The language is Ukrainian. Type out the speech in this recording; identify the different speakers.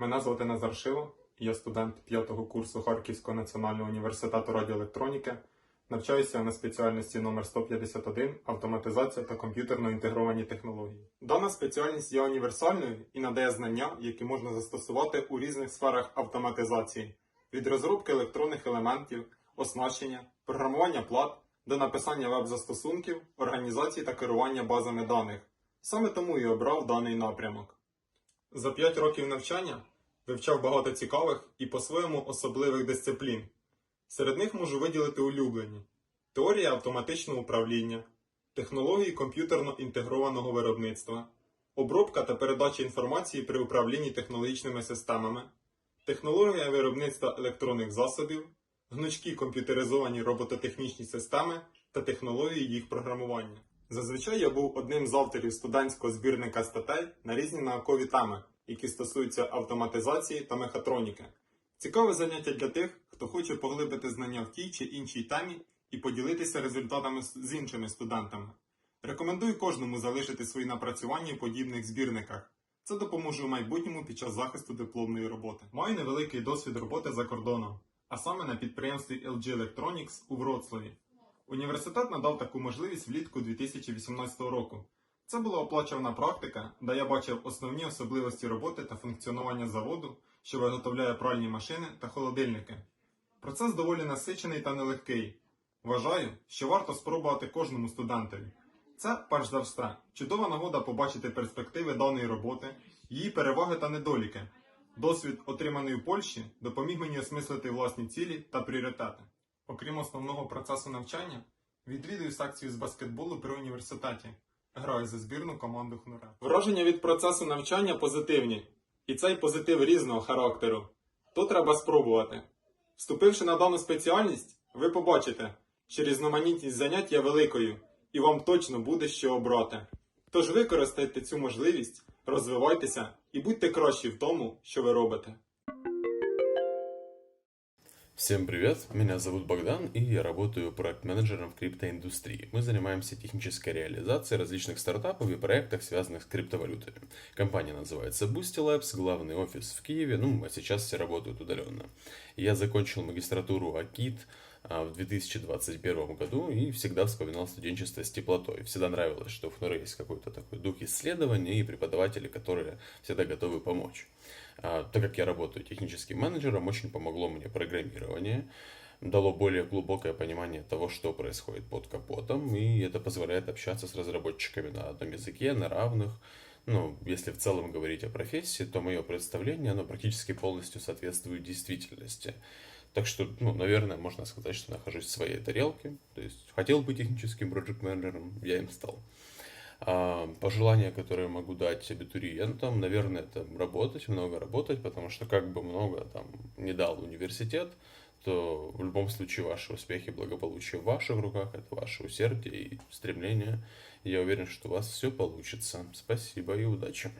Speaker 1: Мене звати Назар Шило, я студент 5-го курсу Харківського національного університету радіоелектроніки. Навчаюся на спеціальності номер 151 автоматизація та комп'ютерно інтегровані технології. Дана спеціальність є універсальною і надає знання, які можна застосувати у різних сферах автоматизації від розробки електронних елементів, оснащення, програмування плат до написання веб-застосунків, організації та керування базами даних. Саме тому і обрав даний напрямок. За 5 років навчання вивчав багато цікавих і по-своєму особливих дисциплін. Серед них можу виділити улюблені: теорія автоматичного управління, технології комп'ютерно інтегрованого виробництва, обробка та передача інформації при управлінні технологічними системами, технологія виробництва електронних засобів, гнучкі комп'ютеризовані робототехнічні системи та технології їх програмування. Зазвичай я був одним з авторів студентського збірника статей на різні наукові теми, які стосуються автоматизації та мехатроніки. Цікаве заняття для тих, хто хоче поглибити знання в тій чи іншій темі і поділитися результатами з іншими студентами. Рекомендую кожному залишити свої напрацювання в подібних збірниках. Це допоможе у майбутньому під час захисту дипломної роботи. Маю невеликий досвід роботи за кордоном, а саме на підприємстві LG Electronics у Вроцлаві. Університет надав таку можливість влітку 2018 року. Це була оплачувана практика, де я бачив основні особливості роботи та функціонування заводу, що виготовляє пральні машини та холодильники. Процес доволі насичений та нелегкий. Вважаю, що варто спробувати кожному студентові. Це, перш за все, чудова нагода побачити перспективи даної роботи, її переваги та недоліки. Досвід, отриманий у Польщі, допоміг мені осмислити власні цілі та пріоритети. Окрім основного процесу навчання, відвідую секцію з баскетболу при університеті. Граю за збірну команду Хнуре. Враження від процесу навчання позитивні, і цей позитив різного характеру. То треба спробувати. Вступивши на дану спеціальність, ви побачите, що різноманітність занять є великою, і вам точно буде що обрати. Тож використайте цю можливість, розвивайтеся і будьте кращі в тому, що ви робите.
Speaker 2: Всем привет, меня зовут Богдан, и я работаю проект-менеджером в криптоиндустрии. Мы занимаемся технической реализацией различных стартапов и проектах, связанных с криптовалютами. Компания называется Boosty Labs, главный офис в Киеве, ну, а сейчас все работают удаленно. Я закончил магистратуру АКИТ в 2021 году и всегда вспоминал студенчество с теплотой. Всегда нравилось, что в ФНР есть какой-то такой дух исследования и преподаватели, которые всегда готовы помочь. А, Так как я работаю техническим менеджером, очень помогло мне программирование, дало более глубокое понимание того, что происходит под капотом, и это позволяет общаться с разработчиками на одном языке, на равных. Ну, если в целом говорить о профессии, то мое представление, оно практически полностью соответствует действительности. Так что, ну, наверное, можно сказать, что нахожусь в своей тарелке. То есть хотел быть техническим проект менеджером я им стал. А, Пожелания, которые могу дать абитуриентам, наверное, это работать, много работать, потому что как бы много там не дал университет, то в любом случае ваши успехи благополучие в ваших руках, это ваше усердие и стремление. Я уверен, что у вас все получится. Спасибо и удачи.